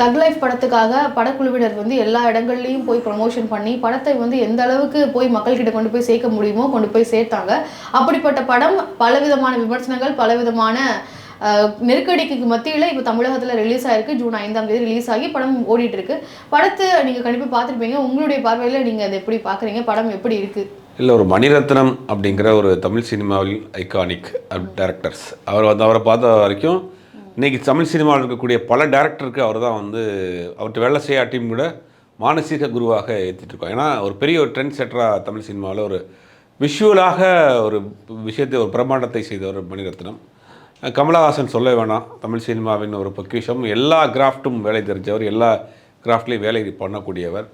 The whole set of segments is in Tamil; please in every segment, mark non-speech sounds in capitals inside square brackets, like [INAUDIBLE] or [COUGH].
தக் லைஃப் படத்துக்காக படக்குழுவினர் வந்து எல்லா இடங்கள்லையும் போய் ப்ரொமோஷன் பண்ணி படத்தை வந்து எந்த அளவுக்கு போய் மக்கள்கிட்ட கொண்டு போய் சேர்க்க முடியுமோ கொண்டு போய் சேர்த்தாங்க. அப்படிப்பட்ட படம் பலவிதமான விமர்சனங்கள் பலவிதமான நெருக்கடிக்கு மத்தியில் இப்போ தமிழகத்தில் ரிலீஸ் ஆகிருக்கு ஜூன் ஐந்தாம் தேதி ரிலீஸ் ஆகி படம் ஓடிட்டு இருக்கு படத்தை நீங்கள் கண்டிப்பாக பார்த்துருப்பீங்க. உங்களுடைய பார்வையில் நீங்கள் அதை எப்படி பார்க்குறீங்க? படம் எப்படி இருக்கு? இல்லை ஒரு மணிரத்னம் அப்படிங்கிற ஒரு தமிழ் சினிமாவில் ஐகானிக் டேரக்டர்ஸ் அவர் வந்து அவரை பார்த்த வரைக்கும் இன்றைக்கி தமிழ் சினிமாவில் இருக்கக்கூடிய பல டேரக்டருக்கு அவர் தான் வந்து அவர்கிட்ட வேலை செய்யாட்டியும் கூட மானசீக குருவாக ஏற்றிட்டுருக்கோம் ஏன்னா ஒரு பெரிய ஒரு ட்ரெண்ட் செட்டராக தமிழ் சினிமாவில் ஒரு விஷுவலாக ஒரு விஷயத்தை ஒரு பிரம்மாண்டத்தை செய்தவர் மணிரத்னம். கமலஹாசன் சொல்ல வேணாம் தமிழ் சினிமாவின் ஒரு பொக்கிஷம். எல்லா கிராஃப்ட்டும் வேலை தெரிஞ்சவர் எல்லா கிராஃப்ட்லேயும் வேலை பண்ணக்கூடியவர்.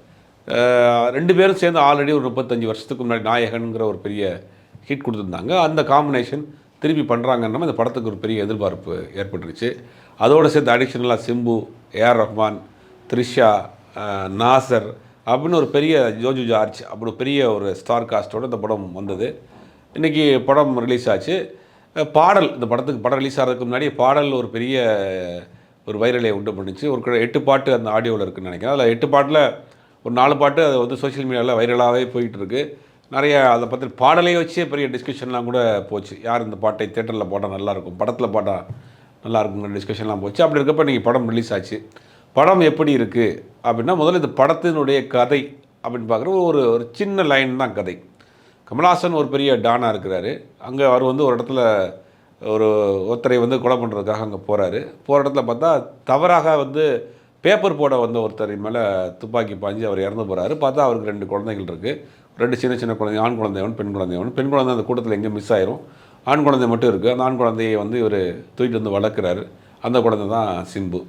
ரெண்டு பேரும் சேர்ந்து ஆல்ரெடி ஒரு முப்பத்தஞ்சு வருஷத்துக்கு முன்னாடி நாயகன்கிற ஒரு பெரிய ஹிட் கொடுத்துருந்தாங்க. அந்த காம்பினேஷன் திருப்பி பண்ணுறாங்கன்னா இந்த படத்துக்கு ஒரு பெரிய எதிர்பார்ப்பு ஏற்பட்டுருச்சு. அதோடு சேர்த்து அடிஷ்னலாக சிம்பு ஏஆர் ரஹ்மான் த்ரிஷா நாசர் அப்படின்னு ஒரு பெரிய ஜோஜு ஜார்ஜ் அப்படி பெரிய ஒரு ஸ்டார் காஸ்டோட இந்த படம் வந்தது. இன்றைக்கி படம் ரிலீஸ் ஆச்சு. பாடல் இந்த படத்துக்கு படம் ரிலீஸ் ஆகிறதுக்கு முன்னாடி பாடல் ஒரு பெரிய ஒரு வைரலை உண்டு பண்ணுச்சு. ஒரு எட்டு பாட்டு அந்த ஆடியோவில் இருக்குதுன்னு நினைக்கிறேன். அதில் எட்டு பாட்டில் ஒரு நாலு பாட்டு அது வந்து சோஷியல் மீடியாவில் வைரலாகவே போயிட்டுருக்கு நிறைய அதை பற்றி பாடலை வச்சே பெரிய டிஸ்கஷன்லாம் கூட போச்சு. யார் இந்த பாட்டை தேட்டரில் போட்டால் நல்லாயிருக்கும்? படத்தில் பாட்டால் நல்லாயிருக்குங்கிற டிஸ்கஷன்லாம் போச்சு. அப்படி இருக்கப்ப இன்றைக்கி படம் ரிலீஸ் ஆச்சு. படம் எப்படி இருக்குது அப்படின்னா முதல்ல இந்த படத்தினுடைய கதை அப்படின்னு பார்க்குற ஒரு ஒரு சின்ன லைன் தான் கதை. கமல்ஹாசன் ஒரு பெரிய டானாக இருக்கிறாரு. அங்கே அவர் வந்து ஒரு இடத்துல ஒரு ஒருத்தரை வந்து கொலை பண்ணுறதுக்காக அங்கே போகிறாரு போகிற இடத்துல பார்த்தா தவறாக வந்து பேப்பர் போட வந்த ஒருத்தர் மேலே துப்பாக்கி பாஞ்சு அவர் இறந்து போகிறாரு பார்த்தா அவருக்கு ரெண்டு குழந்தைகள் இருக்குது ரெண்டு சின்ன சின்ன குழந்தை ஆண் குழந்தையவன் பெண் குழந்தையவன். பெண் குழந்தை அந்த கூட்டத்தில் எங்கேயும் மிஸ் ஆயிரும். ஆண் குழந்தை மட்டும் இருக்குது அந்த ஆண் குழந்தையை வந்து இவர் தூக்கிட்டு வந்து வளர்க்குறாரு. அந்த குழந்தை தான் சிம்பு.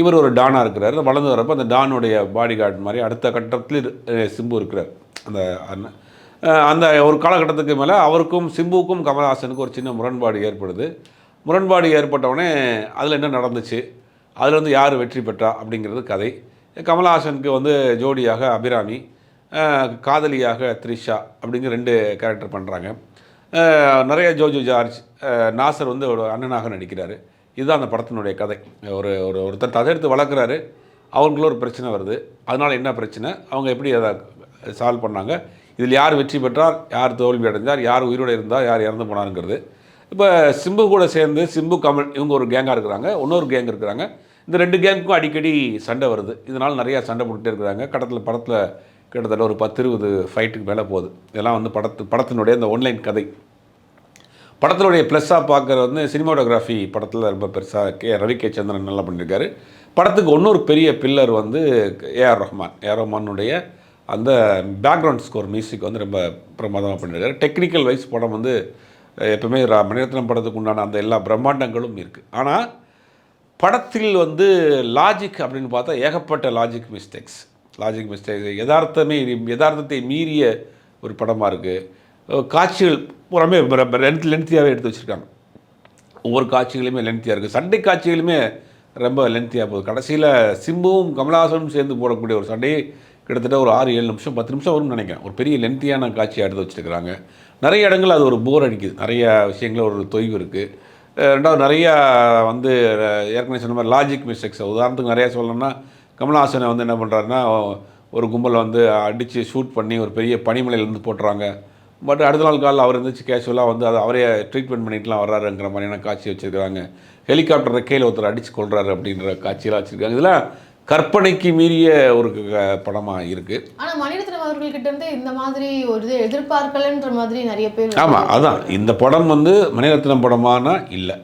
இவர் ஒரு டானாக இருக்கிறார். வளர்ந்து வரப்போ அந்த டானுடைய பாடி கார்டு மாதிரி அடுத்த கட்டத்தில் சிம்பு இருக்கிறார். அந்த அண்ணன். அந்த ஒரு காலகட்டத்துக்கு மேலே அவருக்கும் சிம்புவுக்கும் கமல்ஹாசனுக்கும் ஒரு சின்ன முரண்பாடு ஏற்படுது. முரண்பாடு ஏற்பட்டவுடனே அதில் என்ன நடந்துச்சு? அதில் வந்து யார் வெற்றி பெற்றா? அப்படிங்கிறது கதை. கமல்ஹாசனுக்கு வந்து ஜோடியாக அபிராமி காதலியாக த்ரிஷா அப்படிங்கிற ரெண்டு கேரக்டர் பண்ணுறாங்க நிறைய ஜோஜோ ஜார்ஜ் நாசர் வந்து ஒரு அண்ணனாக நடிக்கிறார். இதுதான் அந்த படத்தினுடைய கதை. ஒரு ஒரு ஒருத்தர் ததெடுத்து வளர்க்குறாரு. அவங்களும் ஒரு பிரச்சனை வருது. அதனால் என்ன பிரச்சனை? அவங்க எப்படி அதை சால்வ் பண்ணாங்க? இதில் யார் வெற்றி பெற்றார்? யார் தோல்வி அடைஞ்சார் யார் உயிரோடு இருந்தால் யார் இறந்து போனாருங்கிறது. இப்போ சிம்பு கூட சேர்ந்து சிம்பு கமல் இவங்க ஒரு கேங்காக இருக்கிறாங்க. இன்னொரு கேங் இருக்கிறாங்க. இந்த ரெண்டு கேங்குக்கும் அடிக்கடி சண்டை வருது. இதனால் நிறையா சண்டை போட்டுட்டே இருக்கிறாங்க. கடத்தில் படத்தில் கிட்டத்தட்ட ஒரு பத்து இருபது ஃபைட்டுக்கு மேலே போகுது. இதெல்லாம் வந்து படத்து படத்தினுடைய இந்த ஒன்லைன் கதை. படத்தினுடைய ப்ளஸ்ஸாக பார்க்குறது வந்து சினிமாட்டோகிராஃபி படத்தில் ரொம்ப பெருசாக கே ரவி கே சந்திரன் நல்லா பண்ணியிருக்காரு படத்துக்கு இன்னொரு பெரிய பில்லர் வந்து ஏஆர் ரஹ்மான் ஏஆர் ரஹ்மானுடைய அந்த பேக்ரவுண்ட் ஸ்கோர் மியூசிக் வந்து ரொம்ப பிரமாதமாக பண்ணியிருக்காரு டெக்னிக்கல் வைஸ் படம் வந்து எப்பவுமே ரா- மணிரத்னம் படத்துக்கு உண்டான அந்த எல்லா பிரம்மாண்டங்களும் இருக்குது ஆனால் படத்தில் வந்து லாஜிக் அப்படின்னு பார்த்தா ஏகப்பட்ட லாஜிக் மிஸ்டேக்ஸ் லாஜிக் மிஸ்டேக் யதார்த்தமே யதார்த்தத்தை மீறிய ஒரு படமாக இருக்குது காட்சிகள் பூராமே லென்த் லென்த்தியாகவே எடுத்து வச்சுருக்காங்க. ஒவ்வொரு காட்சிகளுமே லென்த்தியாக இருக்குது சண்டை காட்சிகளுமே ரொம்ப லென்த்தியாக போகுது. கடைசியில் சிம்புவும் கமலஹாசனும் சேர்ந்து போடக்கூடிய ஒரு சண்டையை கிட்டத்தட்ட ஒரு ஆறு ஏழு நிமிஷம் பத்து நிமிஷம் வரும்னு நினைக்கிறேன். ஒரு பெரிய லென்த்தியான காட்சியாக எடுத்து வச்சுருக்கிறாங்க. நிறைய இடங்கள் அது ஒரு போர் அடிக்குது. நிறைய விஷயங்கள ஒரு தொய்வு இருக்குது ரெண்டாவது நிறையா வந்து ஏற்கனவே சொன்ன மாதிரி லாஜிக் மிஸ்டேக்ஸ் உதாரணத்துக்கு நிறையா சொல்லணும்னா கமல்ஹாசனை வந்து என்ன பண்ணுறாருன்னா ஒரு கும்பலை வந்து அடித்து ஷூட் பண்ணி ஒரு பெரிய பனிமலையிலேருந்து போட்டுறாங்க. பட் அடுத்த நாள் காலையில் அவர் இருந்துச்சு கேஷுவலாக வந்து அதை அவரே ட்ரீட்மெண்ட் பண்ணிட்டுலாம் வர்றாருங்கிற மாதிரியான காட்சி வச்சுருக்காங்க ஹெலிகாப்டர் ரெக்கையில் ஒருத்தர் அடித்து கொள்றாரு அப்படின்ற காட்சியெல்லாம் வச்சுருக்காங்க. இதெல்லாம் கற்பனைக்கு மீறிய ஒரு படமாக இருக்குது ஆனா மணிரத்னம் அவர்கள்கிட்ட இருந்து இந்த மாதிரி ஒரு இது எதிர்பார்க்கலன்ற மாதிரி நிறைய பேர் ஆமாம் அதான். இந்த படம் வந்து மணிரத்னம் படமானா இல்லை.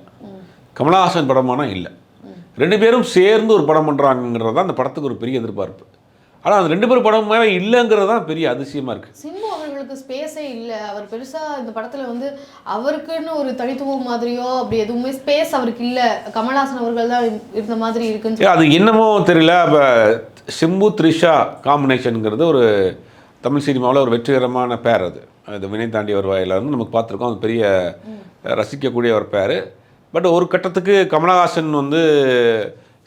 கமலஹாசன் படமானா இல்லை. ரெண்டு பேரும் சேர்ந்து ஒரு படம் பண்ணுறாங்கிறது தான் அந்த படத்துக்கு ஒரு பெரிய எதிர்பார்ப்பு. ஆனால் அந்த ரெண்டு பேரும் படம் மேலே இல்லைங்கிறது தான் பெரிய அதிசயமாக இருக்குது சிம்பு அவர்களுக்கு ஸ்பேஸே இல்லை. அவர் பெருசா இந்த படத்துல வந்து அவருக்குன்னு ஒரு தனித்துவம் மாதிரியோ அப்படி எதுவுமே ஸ்பேஸ் அவருக்கு இல்ல. கமல்ஹாசன் அவர்கள் தான் இருந்த மாதிரி இருக்குன்னு அது என்னமோ தெரியல. அப்போ சிம்பு த்ரிஷா காம்பினேஷனுங்கிறது ஒரு தமிழ் சினிமாவில் ஒரு வெற்றிகரமான பேர் அது. அது வினை தாண்டி வருவாயில் வந்து நமக்கு பார்த்துருக்கோம். அது பெரிய ரசிக்கக்கூடிய ஒரு பேர் பட் ஒரு கட்டத்துக்கு கமலஹாசன் வந்து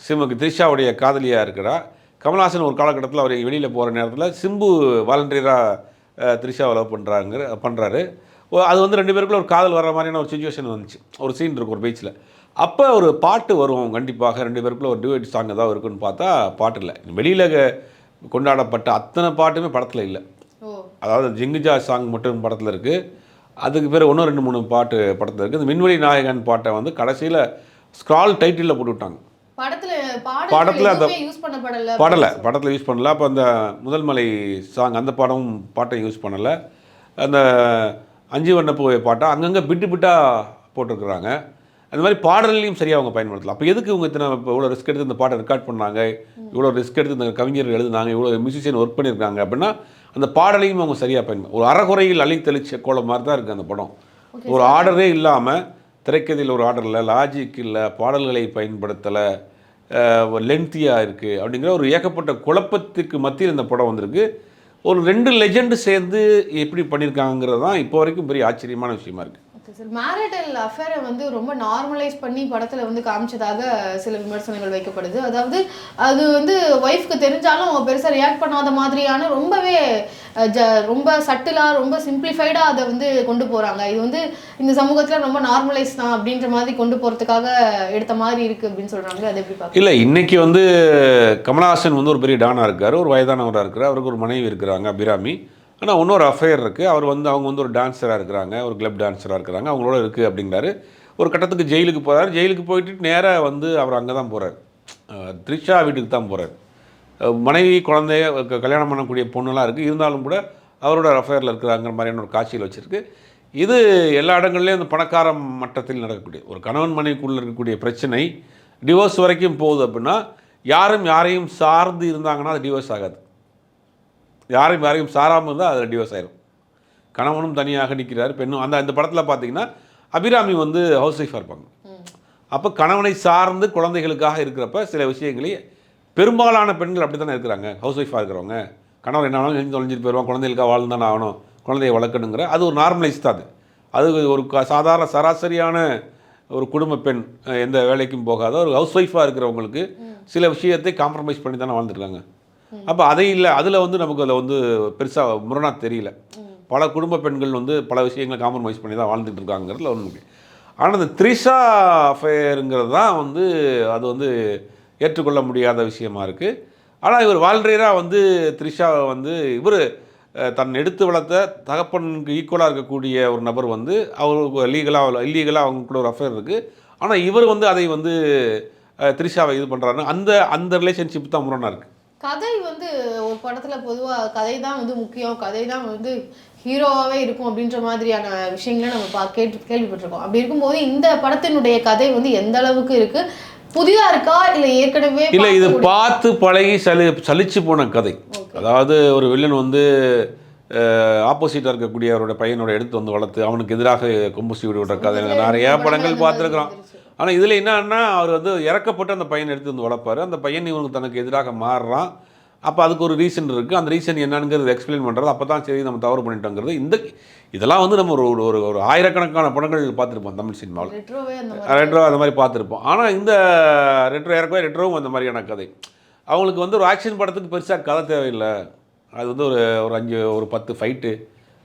சிம்புக்கு த்ரிஷாவுடைய காதலியாக இருக்கிறா. கமலஹாசன் ஒரு காலகட்டத்தில் அவர் வெளியில் போகிற நேரத்தில் சிம்பு வாலண்டியராக த்ரிஷாவை லவ் பண்ணுறாங்க பண்ணுறாரு அது வந்து ரெண்டு பேருக்குள்ள ஒரு காதல் வர மாதிரியான ஒரு சுச்சுவேஷன் வந்துச்சு. ஒரு சீன் இருக்கும் ஒரு பீச்சில். அப்போ ஒரு பாட்டு வரும் கண்டிப்பாக. ரெண்டு பேருக்குள்ள ஒரு டியூட் சாங் ஏதாவது இருக்குன்னு பார்த்தா பாட்டு இல்லை. வெளியில் கொண்டாடப்பட்ட அத்தனை பாட்டுமே படத்தில் இல்லை. அதாவது ஜிங்குஜா சாங் மட்டும் படத்தில் இருக்குது அதுக்கு பேர் இன்னும் ரெண்டு மூணு பாட்டு படத்தில் இருக்குது இந்த மின்வெளி நாயகன் பாட்டை வந்து கடைசியில் ஸ்க்ரால் டைட்டிலில் போட்டு விட்டாங்க படத்துல அந்த- பாடலை. படத்தில் யூஸ் பண்ணல. அப்போ அந்த முதல் மலை சாங் அந்த பாடமும் பாட்டை யூஸ் பண்ணலை. அந்த அஞ்சு வண்ண பூவை பாட்டை அங்கங்கே பிட்டு பிட்டாக போட்டிருக்கிறாங்க. அந்த மாதிரி பாடல்லையும் சரியாக அவங்க பயன்படுத்தலாம் அப்போ எதுக்கு இவங்க இத்தனை இப்போ இவ்வளோ ரிஸ்க் எடுத்து இந்த பாட்டை ரெக்கார்ட் பண்ணாங்க? இவ்வளோ ரிஸ்க் எடுத்து இந்த கவிஞர்கள் எழுதுனாங்க? இவ்வளோ மியூசிஷியன் ஒர்க் பண்ணியிருக்காங்க அப்படின்னா அந்த பாடலையும் அவங்க சரியாக பயன்படு ஒரு அறகுறையில் அள்ளி தெளிச்ச கோலம் மாதிரி தான் இருக்குது அந்த படம். ஒரு ஆர்டரே இல்லாமல் திரைக்கதையில் ஒரு ஆர்டர் இல்லை லாஜிக் இல்லை பாடல்களை பயன்படுத்தலை லென்த்தியாக இருக்குது அப்படிங்கிற ஒரு ஏகப்பட்ட குழப்பத்துக்கு மத்தியில் இந்த படம் வந்திருக்கு. ஒரு ரெண்டு லெஜெண்டு சேர்ந்து எப்படி பண்ணியிருக்காங்கிறது தான் இப்போ வரைக்கும் பெரிய ஆச்சரியமான விஷயமா இருக்குது சார் மேரிட்டல் அஃபேரை வந்து ரொம்ப நார்மலைஸ் பண்ணி படத்தில் வந்து காமிச்சதாக சில விமர்சனங்கள் வைக்கப்படுது. அதாவது அது வந்து ஒய்ஃப்க்கு தெரிஞ்சாலும் அவங்க பெருசாக ரியாக்ட் பண்ணாத மாதிரியான ரொம்பவே ஜ ரொம்ப சட்டிலாக ரொம்ப சிம்பிளிஃபைடாக அதை வந்து கொண்டு போகிறாங்க இது வந்து இந்த சமூகத்தில் ரொம்ப நார்மலைஸ் தான் அப்படின்ற மாதிரி கொண்டு போகிறதுக்காக எடுத்த மாதிரி இருக்குது அப்படின்னு சொல்கிறாங்க அதை எப்படி பார்க்க இல்லை இன்றைக்கி வந்து கமலஹாசன் வந்து ஒரு பெரிய டானாக இருக்கார் ஒரு வயதானவராக இருக்கிறார் அவருக்கு ஒரு மனைவி இருக்கிறாங்க அபிராமி. ஆனால் இன்னொரு அஃபேர் இருக்குது அவர் வந்து அவங்க வந்து ஒரு டான்ஸராக இருக்கிறாங்க. ஒரு கிளப் டான்ஸராக இருக்கிறாங்க. அவங்களோட இருக்குது அப்படிங்கிறாரு. ஒரு கட்டத்துக்கு ஜெயிலுக்கு போகிறார் ஜெயிலுக்கு போயிட்டு நேராக வந்து அவர் அங்கே தான் போகிறார் த்ரிஷா வீட்டுக்கு தான் போகிறார் மனைவி குழந்தைய க- கல்யாணம் பண்ணக்கூடிய பொண்ணுலாம் இருக்குது இருந்தாலும் கூட அவரோட அஃபேரில் இருக்கிறாங்கிற மாதிரியான ஒரு காட்சியில் வச்சுருக்கு. இது எல்லா இடங்கள்லேயும் அந்த பணக்கார மட்டத்தில் நடக்கக்கூடிய ஒரு கணவன் மனைவிக்குள்ளே இருக்கக்கூடிய பிரச்சனை டிவோர்ஸ் வரைக்கும் போகுது அப்படின்னா யாரும் யாரையும் சார்ந்து இருந்தாங்கன்னா அது டிவோர்ஸ் ஆகாது. யாரையும் யாரையும் சாராமல் இருந்தால் அதில் டிவோர்ஸ் ஆயிரும். கணவனும் தனியாக நிற்கிறார் பெண்ணும். அந்த இந்த படத்தில் பார்த்தீங்கன்னா அபிராமி வந்து ஹவுஸ் ஒய்ஃபாக இருப்பாங்க. அப்போ கணவனை சார்ந்து குழந்தைகளுக்காக இருக்கிறப்ப சில விஷயங்களை பெரும்பாலான பெண்கள் அப்படி தானே இருக்கிறாங்க. ஹவுஸ் ஒய்ஃபாக இருக்கிறவங்க. கணவர் என்ன ஆனாலும் செஞ்சு தொலைஞ்சிட்டு போயிடுவான். குழந்தைகளுக்காக வாழ்ந்தானே ஆகணும். குழந்தையை வளர்க்கணுங்கிற அது ஒரு நார்மலைஸ் தான் அது. அது ஒரு சாதாரண சராசரியான ஒரு குடும்ப பெண் எந்த வேலைக்கும் போகாத ஒரு ஹவுஸ் ஒய்ஃபாக இருக்கிறவங்களுக்கு சில விஷயத்தை காம்ப்ரமைஸ் பண்ணி தானே வாழ்ந்துருக்காங்க அப்போ அதை இல்லை அதில் வந்து நமக்கு அதில் வந்து பெருசாக முரணாக தெரியல. பல குடும்ப பெண்கள் வந்து பல விஷயங்களை காம்ப்ரமைஸ் பண்ணி தான் வாழ்ந்துட்டு இருக்காங்கிறதுல ஒன்று ஆனால் இந்த த்ரிஷா அஃபேருங்கிறது தான் வந்து அது வந்து ஏற்றுக்கொள்ள முடியாத விஷயமா இருக்குது ஆனால் இவர் வால்ரீராக வந்து த்ரிஷாவை வந்து இவர் தன் எடுத்து வளர்த்த தகப்பனுக்கு ஈக்குவலாக இருக்கக்கூடிய ஒரு நபர் வந்து அவருக்கு லீகலாக இல்லீகலாக அவங்க கூட ஒரு அஃபேர் இருக்குது ஆனால் இவர் வந்து அதை வந்து த்ரிஷாவை இது பண்ணுறாருன்னு அந்த அந்த ரிலேஷன்ஷிப் தான் முரணாக இருக்குது கதை வந்து ஒரு படத்துல பொதுவா கதை தான் வந்து முக்கியம். கதை தான் வந்து ஹீரோவாவே இருக்கும் அப்படின்ற மாதிரியான விஷயங்களை நம்ம பா கேட்டு கேள்விப்பட்டிருக்கோம். அப்படி இருக்கும்போது இந்த படத்தினுடைய கதை வந்து எந்த அளவுக்கு இருக்கு? புதிதா இருக்கா? இல்ல ஏற்கனவே இல்லை இது பார்த்து பழகி சலி சலிச்சு போன கதை. அதாவது ஒரு வில்லன் வந்து ஆப்போசிட்டாக இருக்கக்கூடிய அவரோட பையனோட எடுத்து வந்து வளர்த்து அவனுக்கு எதிராக கொம்பு சீவி விடுற கதை நிறையா படங்கள் பார்த்துருக்குறோம். ஆனால் இதில் என்னன்னா அவர் வந்து இறக்கப்பட்டு அந்த பையனை எடுத்து வந்து வளர்ப்பாரு. அந்த பையன் இவனுக்கு தனக்கு எதிராக மாறுறான். அப்போ அதுக்கு ஒரு ரீசன் இருக்குது அந்த ரீசன் என்னங்கிறது எக்ஸ்பிளைன் பண்ணுறது அப்போ தான் சரி நம்ம தவறு பண்ணிட்டோங்கிறது. இந்த இதெல்லாம் வந்து நம்ம ஒரு ஒரு- ஒரு ஆயிரக்கணக்கான படங்கள் பார்த்துருப்போம் தமிழ் சினிமாவில். ரெட்ரோவே அந்த மாதிரி. ரெட்ரோ அந்த மாதிரி பார்த்துருப்போம். ஆனால் இந்த ரெட்ரோ இறக்கவே ரெட்ரோவும் அந்த மாதிரியான கதை. அவங்களுக்கு வந்து ஒரு ஆக்ஷன் படத்துக்கு பெருசாக கதை தேவையில்லை. அது வந்து ஒரு ஒரு அஞ்சு ஒரு பத்து ஃபைட்டு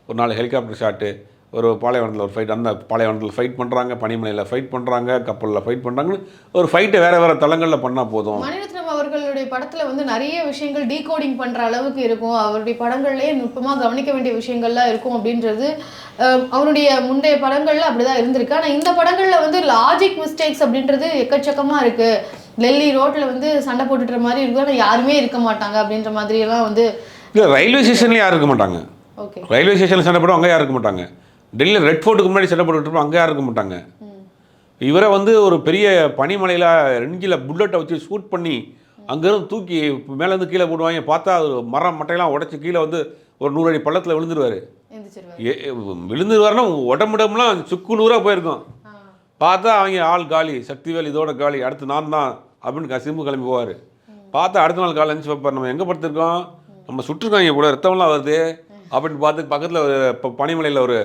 ஒரு நாலு ஹெலிகாப்டர் ஷாட்டு ஒரு பாலைவனத்தில் ஒரு ஃபைட் அந்த பாலைவனத்தில் ஃபைட் பண்ணுறாங்க பனிமலையில் ஃபைட் பண்ணுறாங்க கப்பலில் ஃபைட் பண்ணுறாங்கன்னு ஒரு ஃபைட்டை வேறு வேறு தளங்களில் பண்ணால் போதும். மணிரத்னம் அவர்களுடைய படத்தில் வந்து நிறைய விஷயங்கள் டீகோடிங் பண்ணுற அளவுக்கு இருக்கும். அவருடைய படங்கள்லேயே நுட்பமாக கவனிக்க வேண்டிய விஷயங்கள்லாம் இருக்கும் அப்படின்றது அவருடைய முந்தைய அப்படி தான் இருந்திருக்கு. ஆனால் இந்த படங்களில் வந்து லாஜிக் மிஸ்டேக்ஸ் அப்படின்றது எக்கச்சக்கமாக இருக்குது டெல்லி ரோட்டில் வந்து சண்டை போட்டுட்டுற மாதிரி இருக்கும். ஆனால் யாருமே இருக்க மாட்டாங்க அப்படின்ற மாதிரியெல்லாம் வந்து இல்லை ரயில்வே ஸ்டேஷன்லேயும் யாரும் இருக்க மாட்டாங்க. ரயில்வே ஸ்டேஷனில் சண்டை போடுவோம் அங்கே யாரும் இருக்க மாட்டாங்க. டெல்லியில் ரெட் ஃபோர்ட்டுக்கு முன்னாடி சண்டை போட்டுட்டு அங்கே யாரும் இருக்க மாட்டாங்க. இவரை வந்து ஒரு பெரிய பனிமலையில் நெஞ்சில் புல்லட்டை வச்சு ஷூட் பண்ணி அங்கேருந்து தூக்கி மேலேருந்து கீழே போடுவாங்க பார்த்தா ஒரு மரம் மட்டையெல்லாம் உடச்சி கீழே வந்து ஒரு நூறு அடி பள்ளத்தில் விழுந்துருவார். விழுந்துருவாருன்னா உடம்புடம்புலாம் சுக்கு நூறாக போயிருக்கும். பார்த்தா அவங்க ஆள் காலி சக்திவேல் இதோட காலி அடுத்து நான் தான் அப்படின்னு க- சிம்பு கிளம்பி போவார். பார்த்தா அடுத்த நாள் காலை நினச்சி வைப்பார் நம்ம எங்கே படுத்திருக்கோம்? நம்ம சுட்டுருக்காங்க கூட ரத்தம்லாம் வருது. அப்படின்னு பார்த்து பக்கத்தில் ஒரு இப்போ பனிமலையில் ஒரு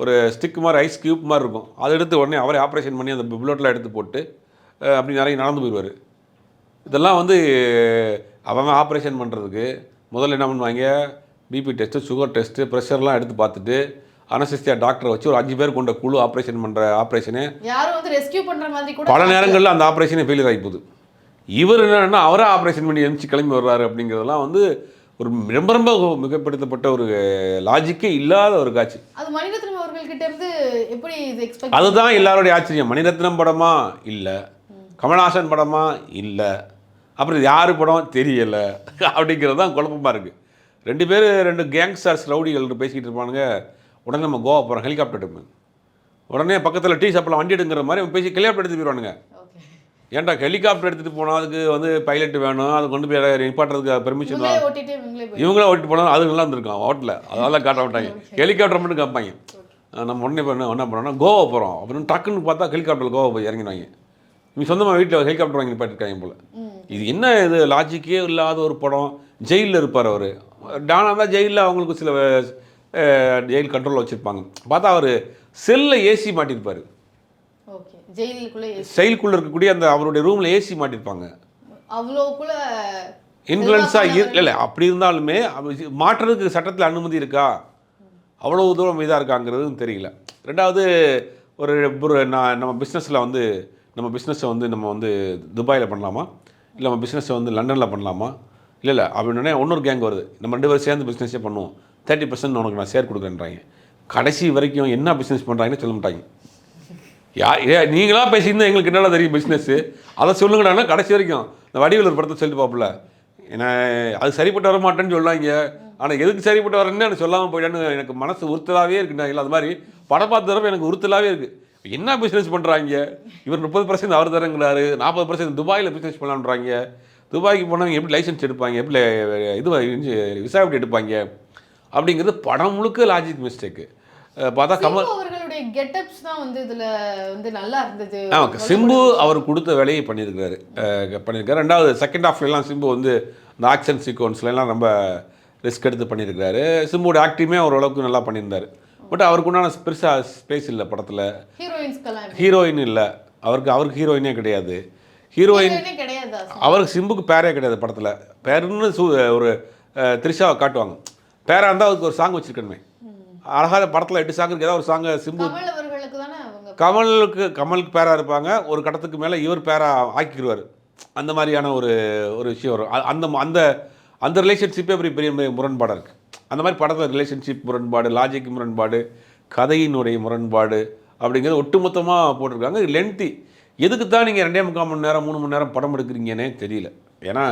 ஒரு ஸ்டிக் மாதிரி ஐஸ் கியூப் மாதிரி இருக்கும். அதை எடுத்து உடனே அவரே ஆப்ரேஷன் பண்ணி அந்த புல்லட்லாம் எடுத்து போட்டு அப்படி நிறைய நடந்து போயிடுவார். இதெல்லாம் வந்து அவன் ஆப்ரேஷன் பண்ணுறதுக்கு முதல்ல என்ன பண்ணுவாங்க? பிபி டெஸ்ட்டு சுகர் டெஸ்ட்டு ப்ரெஷர்லாம் எடுத்து பார்த்துட்டு அனசிஸ்தியா டாக்டரை வச்சு ஒரு அஞ்சு பேர் கொண்ட குழு ஆப்ரேஷன் பண்ணுற ஆப்ரேஷனே யாரும் வந்து ரெஸ்கியூ பண்ற மாதிரி கூட பல நேரங்களில் அந்த ஆப்ரேஷனே ஃபெயிலியர் ஆகி போகுது. இவர் என்னன்னா அவரே ஆப்ரேஷன் பண்ணி எழுந்துச்சு கிளம்பி வர்றாரு அப்படிங்கிறதெல்லாம் வந்து ஒரு ரொம்ப ரொம்ப மிகப்படுத்தப்பட்ட ஒரு லாஜிக்கே இல்லாத ஒரு காட்சி. அது மணிரத்னம் அவர்கள்கிட்ட இருந்து எப்படி இது எக்ஸ்பெக்ட் அதுதான் எல்லாருடைய ஆச்சரியம். மணிரத்னம் படமா? இல்லை. கமல்ஹாசன் படமா? இல்லை. அப்புறம் இது யார் படம்? தெரியல. அப்படிங்கிறது தான் குழப்பமாக இருக்குது ரெண்டு பேர் ரெண்டு கேங்ஸ்டர்ஸ் ரவுடிகள் பேசிக்கிட்டு இருப்பானுங்க. உடனே நம்ம கோவா போகிறோம் ஹெலிகாப்டர் எடுப்பு உடனே பக்கத்தில் டீ சாப்பிடலாம் வண்டி எடுங்கிற மாதிரி பேசி ஹெலிகாப்டர் எடுத்து போயிடுவானுங்க. ஏன்டா ஹெலிகாப்டர் எடுத்துகிட்டு போனால் அதுக்கு வந்து பைலட் வேணும் அது கொண்டு போய் நிப்பாட்டுறதுக்கு பெர்மிஷன் இவங்களே ஓட்டிட்டு போனால் அது நல்லா இருந்திருக்கும் ஹோட்டலில் அதெல்லாம் காட்ட மாட்டாங்க ஹெலிகாப்டர் மட்டும் காப்பாங்க நம்ம உடனே இப்போ என்ன பண்ணோம்னா கோவா போகிறோம் அப்படின்னு டக்குன்னு பார்த்தா ஹெலிகாப்டரில் கோவா போய் இறங்கினாங்க இவங்க சொந்தமாக வீட்டில் ஹெலிகாப்டர் வாங்கி போயிட்டுருக்காங்க போல். இது என்ன இது? லாஜிக்கே இல்லாத ஒரு படம். ஜெயிலில் இருப்பார் அவர். டானா தான் ஜெயிலில் அவங்களுக்கு சில ஜெயில் கண்ட்ரோலில் வச்சுருப்பாங்க. பார்த்தா அவர் செல்லில் ஏசி மாட்டியிருப்பார் ஜெயிலுக்குள்ள செயலுக்குள்ளே இருக்கக்கூடிய அந்த அவருடைய ரூமில் ஏசி மாட்டியிருப்பாங்க அவ்வளோக்குள்ள இன்ஃப்ளூயன்ஸாக இரு இல்லை அப்படி இருந்தாலுமே மாற்றுறதுக்கு சட்டத்தில் அனுமதி இருக்கா? அவ்வளோ தூரம் இதாக இருக்காங்கிறதும் தெரியல. ரெண்டாவது ஒரு ஒரு நான் நம்ம பிஸ்னஸில் வந்து நம்ம பிஸ்னஸை வந்து நம்ம வந்து துபாயில் பண்ணலாமா? இல்லை நம்ம பிஸ்னஸை வந்து லண்டனில் பண்ணலாமா? இல்லை இல்லை அப்படின்னே இன்னொரு கேங் வருது. நம்ம ரெண்டு பேரும் சேர்ந்து பிஸ்னஸே பண்ணுவோம். தேர்ட்டி பர்சன்ட் உனக்கு நான் ஷேர் கொடுக்குறேன்றாங்க. கடைசி வரைக்கும் என்ன பிஸ்னஸ் பண்ணுறாங்கன்னு சொல்ல மாட்டாங்க. யா ஏ நீங்களா பேசியிருந்தா எங்களுக்கு என்னடா தெரியும் பிஸ்னஸ்ஸு அதை சொல்லுங்கடான்னா கடைசி வரைக்கும். இந்த வடிவில் ஒரு படத்தை சொல்லிட்டு பாப்புல ஏன்னா அது சரிப்பட்டு வர மாட்டேன்னு சொல்லாங்க ஆனால் எதுக்கு சரிப்பட்டு வரேன்னு எனக்கு சொல்லாமல் போயிட்டான்னு எனக்கு மனசு உறுத்தலாகவே இருக்குனாங்களா அது மாதிரி படம் பார்த்த தடவை எனக்கு உறுத்தலாகவே இருக்குது என்ன பிஸ்னஸ் பண்ணுறாங்க இவர் முப்பது பர்சன்ட் அவர் தரங்கிறாரு நாற்பது பர்சன்ட் துபாயில் பிஸ்னஸ் பண்ணலான்றாங்க துபாய்க்கு போனவங்க எப்படி லைசன்ஸ் எடுப்பாங்க எப்படி இது விசா எப்படி எடுப்பாங்க? அப்படிங்கிறது படம் முழுக்க லாஜிக் மிஸ்டேக்கு பார்த்தா கமல் கெட்டப்ஸ் தான் வந்து இதுல வந்து நல்லா இருந்தது. ஆமாம் சிம்பு அவர் கொடுத்த வேலையை பண்ணியிருக்காரு பண்ணியிருக்காரு ரெண்டாவது செகண்ட் ஹாஃப்லாம் சிம்பு வந்து இந்த ஆக்ஷன் சீக்வன்ஸ்லாம் ரொம்ப ரிஸ்க் எடுத்து பண்ணியிருக்காரு சிம்புவோட ஆக்டிங்குமே ஓரளவுக்கு நல்லா பண்ணியிருந்தார். பட் அவருக்கு உண்டான பெருசாக ஸ்பேஸ் இல்லை படத்தில். ஹீரோயின் இல்லை. அவருக்கு அவருக்கு ஹீரோயினே கிடையாது. ஹீரோயின் அவருக்கு சிம்புக்கு பேரே கிடையாது படத்தில். பேருன்னு ஒரு த்ரிஷாவை காட்டுவாங்க. பேராக இருந்தால் அதுக்கு ஒரு சாங் வச்சுருக்கணுமே. அழகாத படத்தில் எட்டு சாங் இருக்கு ஏதாவது ஒரு சாங்கை சிம்பு கமலுக்கு கமலுக்கு பேரா இருப்பாங்க. ஒரு கட்டத்துக்கு மேலே இவர் பேரா ஆக்கிடுவார் அந்த மாதிரியான ஒரு ஒரு விஷயம் வரும். அந்த அந்த அந்த ரிலேஷன்ஷிப்பே பெரிய பெரிய முரண்பாடாக இருக்குது அந்த மாதிரி படத்தில் ரிலேஷன்ஷிப் முரண்பாடு லாஜிக் முரண்பாடு கதையினுடைய முரண்பாடு அப்படிங்கிறது ஒட்டுமொத்தமாக போட்டிருக்காங்க. லென்த்தி எதுக்கு தான் நீங்கள் ரெண்டே முக்கால் மணி நேரம் மூணு மணி நேரம் படம் எடுக்கிறீங்கன்னே தெரியல. ஏன்னா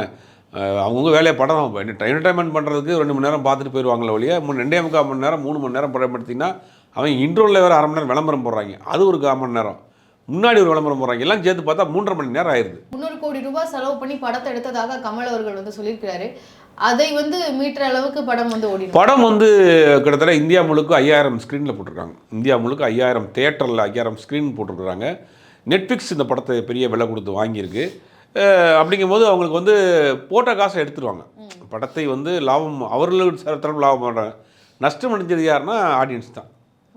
அவங்கவுங்க வேலையை படம் என்டர்டைன்மெண்ட் பண்ணுறதுக்கு ரெண்டு மணி நேரம் பார்த்துட்டு போயிடுவாங்களே ஒழிய மூணு ரெண்டே முக்கால் மணி நேரம் மூணு மணி நேரம் படம் எடுத்தீங்கன்னா அவன் இன்ட்ரோவில் வேறு அரை மணி நேரம் விளம்பரம் போடுறாங்க. அது ஒரு கால் மணி நேரம். முன்னாடி ஒரு விளம்பரம் போடுறாங்க. எல்லாம் சேர்த்து பார்த்தா மூன்றரை மணி நேரம் ஆயிடுது முந்நூறு கோடி ரூபாய் செலவு பண்ணி படத்தை எடுத்ததாக கமல் அவர்கள் வந்து சொல்லியிருக்கிறாரு. அதை வந்து மீட்டுற அளவுக்கு படம் வந்து ஓடி படம் வந்து கிட்டத்தட்ட இந்தியா முழுக்க ஐயாயிரம் ஸ்க்ரீனில் போட்டிருக்காங்க. இந்தியா முழுக்க ஐயாயிரம் தேட்டரில் ஐயாயிரம் ஸ்க்ரீன் போட்டிருக்கிறாங்க. நெட்ஃப்ளிக்ஸ் இந்த படத்தை பெரிய விலை கொடுத்து வாங்கியிருக்கு. அப்படிங்கும்போது அவங்களுக்கு வந்து போட்ட காசை எடுத்துருவாங்க. படத்தை வந்து லாபம் அவர்களுக்கு சில தரப்பு லாபம் பண்ணுறாங்க நஷ்டம் அடைஞ்சது யாருன்னா ஆடியன்ஸ் தான்.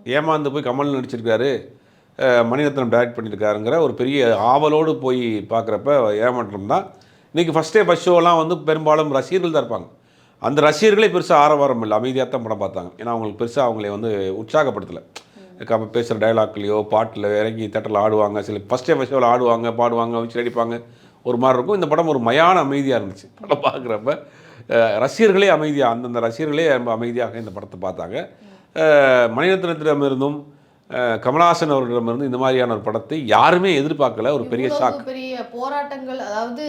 ஏமாந்து போய் கமல் நடிச்சிருக்காரு. மணிரத்னம் டைரக்ட் பண்ணியிருக்காருங்கிற ஒரு பெரிய ஆவலோடு போய் பார்க்குறப்ப ஏமாற்றம் தான். இன்றைக்கி ஃபஸ்ட்டே ஃபஸ்ட் ஷோலாம் வந்து பெரும்பாலும் ரசிகர்கள் தான் இருப்பாங்க. அந்த ரசிகர்களே பெருசாக ஆரவாரம் இல்லை அமைதியாக தான் படம் பார்த்தாங்க. ஏன்னா அவங்களுக்கு பெருசாக அவங்களே வந்து உற்சாகப்படுத்தலை. க- பேசுகிற டைலாக்லேயோ பாட்டில் இறங்கி தேட்டரில் ஆடுவாங்க. சில ஃபஸ்ட் டே ஃபஸ்ட் ஷோவில் ஆடுவாங்க பாடுவாங்க வச்சு அடிப்பாங்க ஒரு மாதிரி இருக்கும். இந்த படம் ஒரு மயான அமைதியாக இருந்துச்சு. படம் பார்க்குறப்ப ரசிகர்களே அமைதியாக அந்தந்த ரசிகர்களே ரொம்ப அமைதியாக இந்த படத்தை பார்த்தாங்க. மணிரத்னத்திடமிருந்தும் கமலஹாசன் அவர்களிடமிருந்து இந்த மாதிரியான ஒரு படத்தை யாருமே எதிர்பார்க்கல. ஒரு பெரிய ஷாக். பெரிய போராட்டங்கள் அதாவது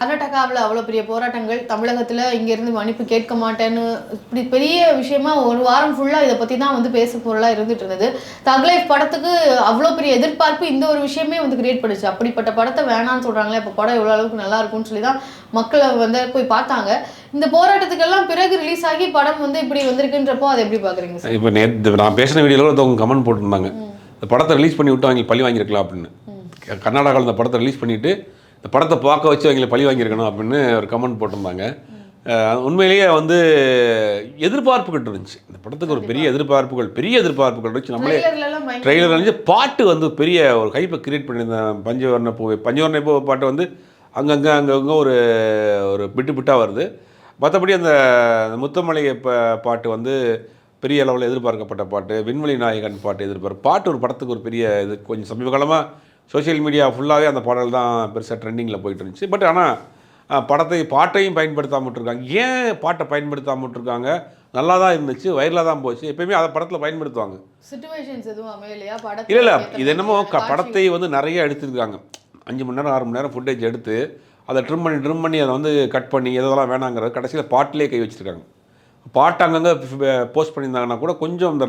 கர்நாடகாவில் அவ்வளோ பெரிய போராட்டங்கள் தமிழகத்தில் இங்கேருந்து மன்னிப்பு கேட்க மாட்டேன்னு இப்படி பெரிய விஷயமா ஒரு வாரம் ஃபுல்லாக இதை பற்றி தான் வந்து பேச பொருளாக இருந்துட்டு இருந்தது தக் லைஃப் படத்துக்கு அவ்வளோ பெரிய எதிர்பார்ப்பு இந்த ஒரு விஷயமே வந்து கிரியேட் பண்ணுச்சு. அப்படிப்பட்ட படத்தை வேணாம்னு சொல்கிறாங்களே இப்போ படம் எவ்வளோ அளவுக்கு நல்லா இருக்கும்னு சொல்லி தான் மக்களை வந்து போய் பார்த்தாங்க. இந்த போராட்டத்துக்கெல்லாம் பிறகு ரிலீஸ் ஆகி படம் வந்து இப்படி வந்திருக்குன்றப்போ அதை எப்படி பார்க்குறீங்க சார்? இப்போ நேற்று நான் பேசின வீடியோவில் ஒருத்தவங்க கமெண்ட் போட்டிருந்தாங்க. இந்த படத்தை ரிலீஸ் பண்ணி விட்டு அவங்க பழி வாங்கியிருக்கலாம் அப்படின்னு. கர்நாடகாவில் இந்த படத்தை ரிலீஸ் பண்ணிவிட்டு இந்த படத்தை பார்க்க வச்சு அவங்களை பழி வாங்கியிருக்கணும் அப்படின்னு ஒரு கமெண்ட் போட்டிருந்தாங்க. உண்மையிலேயே வந்து எதிர்பார்ப்புகள் இருந்துச்சு. இந்த படத்துக்கு ஒரு பெரிய எதிர்பார்ப்புகள் பெரிய எதிர்பார்ப்புகள் இருந்துச்சு. நம்மளே ட்ரெய்லர் இருந்துச்சு. பாட்டு வந்து பெரிய ஒரு ஹைப்பை கிரியேட் பண்ணியிருந்தேன். பஞ்சவர்ண பூவை பஞ்சவர்ண பூ பாட்டு வந்து அங்கங்கே அங்கங்கே ஒரு ஒரு பிட்டு பிட்டாக வருது. மற்றபடி அந்த அந்த முத்தமலை ப பாட்டு வந்து பெரிய அளவில் எதிர்பார்க்கப்பட்ட பாட்டு. விண்வெளி நாயகன் பாட்டு எதிர்பார்ப்பு. பாட்டு ஒரு படத்துக்கு ஒரு பெரிய இது. கொஞ்சம் சமீப காலமாக சோஷியல் மீடியா ஃபுல்லாகவே அந்த பாடல் தான் பெருசாக ட்ரெண்டிங்கில் போயிட்டு இருந்துச்சு. பட் ஆனால் படத்தை பாட்டையும் பயன்படுத்தாம விட்டுருக்காங்க. ஏன் பாட்டை பயன்படுத்தாம விட்டுருக்காங்க? நல்லா தான் இருந்துச்சு வைரலாக தான் போச்சு. எப்பயுமே அதை படத்தில் பயன்படுத்துவாங்க. சுச்சுவேஷன்ஸ் எதுவும் அமையலையா? இல்லை இல்லை. இது என்னமோ க படத்தை வந்து நிறைய எடுத்துருக்காங்க. அஞ்சு மணி நேரம் ஆறு மணி நேரம் ஃபுட்டேஜ் எடுத்து அதை ட்ரிம் பண்ணி ட்ரிம் பண்ணி அதை வந்து கட் பண்ணி எதெல்லாம் வேணாங்கிறது கடைசியில் பாட்டிலே கை வச்சுருக்காங்க. பாட்டு அங்கங்கே போஸ்ட் பண்ணியிருந்தாங்கன்னா கூட கொஞ்சம் அந்த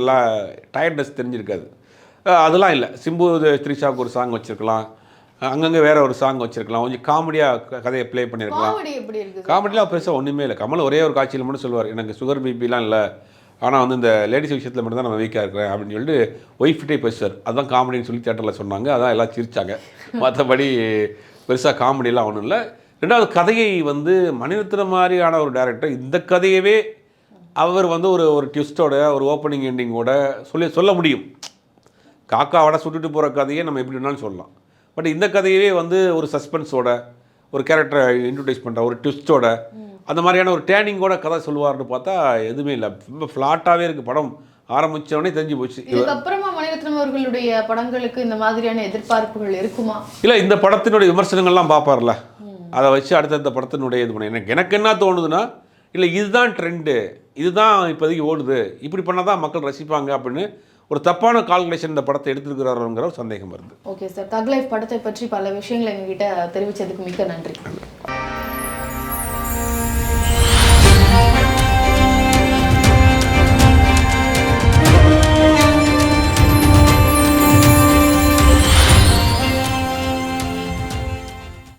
டயர்ட்னஸ் தெரிஞ்சிருக்காது. அதெல்லாம் இல்லை. சிம்பு த்ரிஷாவுக்கு ஒரு சாங் வச்சுருக்கலாம். அங்கங்கே வேற ஒரு சாங் வச்சுருக்கலாம். கொஞ்சம் காமெடியாக கதையை ப்ளே பண்ணியிருக்கலாம் காமெடி எப்படி இருக்கு சார்? காமெடிலாம் பெருசாக ஒன்றுமே இல்லை. கமல் ஒரே ஒரு காட்சியில் மட்டும் சொல்லுவார். எனக்கு சுகர் பிபிலாம் இல்லை. ஆனால் வந்து இந்த லேடிஸ் விஷயத்தில் மட்டும் தான் நான் வீக்காக இருக்கிறேன் அப்படின்னு சொல்லிட்டு ஒய்ஃப்டே பேசுவார் அதான் காமெடின்னு சொல்லி தேட்டரில் சொன்னாங்க. அதான் எல்லாம் சிரிச்சாங்க. [LAUGHS] மற்றபடி பெருசாக காமெடிலாம் ஒன்றும் இல்லை. ரெண்டாவது கதையை வந்து மணிரத்னம் மாதிரியான ஒரு டேரக்டர் இந்த கதையவே அவர் வந்து ஒரு ஒரு ட்விஸ்டோட ஒரு ஓப்பனிங் எண்டிங்கோட சொல்லி சொல்ல முடியும். காக்காவோட சுட்டுட்டு போகிற கதையை நம்ம எப்படி வேணாலும் சொல்லலாம். பட் இந்த கதையவே வந்து ஒரு சஸ்பென்ஸோட ஒரு கேரக்டரை இன்ட்ரடியூஸ் பண்ணுற ஒரு ட்விஸ்டோட அந்த மாதிரியான ஒரு டேனிங்கோட கதை சொல்லுவார்னு பார்த்தா எதுவுமே இல்லை. ரொம்ப ஃப்ளாட்டாகவே இருக்குது படம். ஆரம்பிச்ச உடனே தெரிஞ்சு போச்சு. இதுக்கப்புறமா மணிரத்னம் அவர்களுடைய படங்களுக்கு இந்த மாதிரியான எதிர்பார்ப்புகள் இருக்குமா? இல்லை இந்த படத்தினுடைய விமர்சனங்கள்லாம் பார்ப்பார்ல. அதை வச்சு அடுத்தடுத்த படத்தினுடைய இது பண்ண எனக்கு எனக்கு என்ன தோணுதுன்னா இல்லை இதுதான் ட்ரெண்டு இதுதான் இப்போதைக்கு ஓடுது. இப்படி பண்ணால் தான் மக்கள் ரசிப்பாங்க அப்படின்னு ஒரு தப்பான கால்குலேஷன் இந்த படத்தை எடுத்துருக்கிறாருங்கிற ஒரு சந்தேகம் வருது. ஓகே சார் தக் லைஃப் படத்தை பற்றி பல விஷயங்களை எங்ககிட்ட தெரிவிச்சதுக்கு மிக்க நன்றி.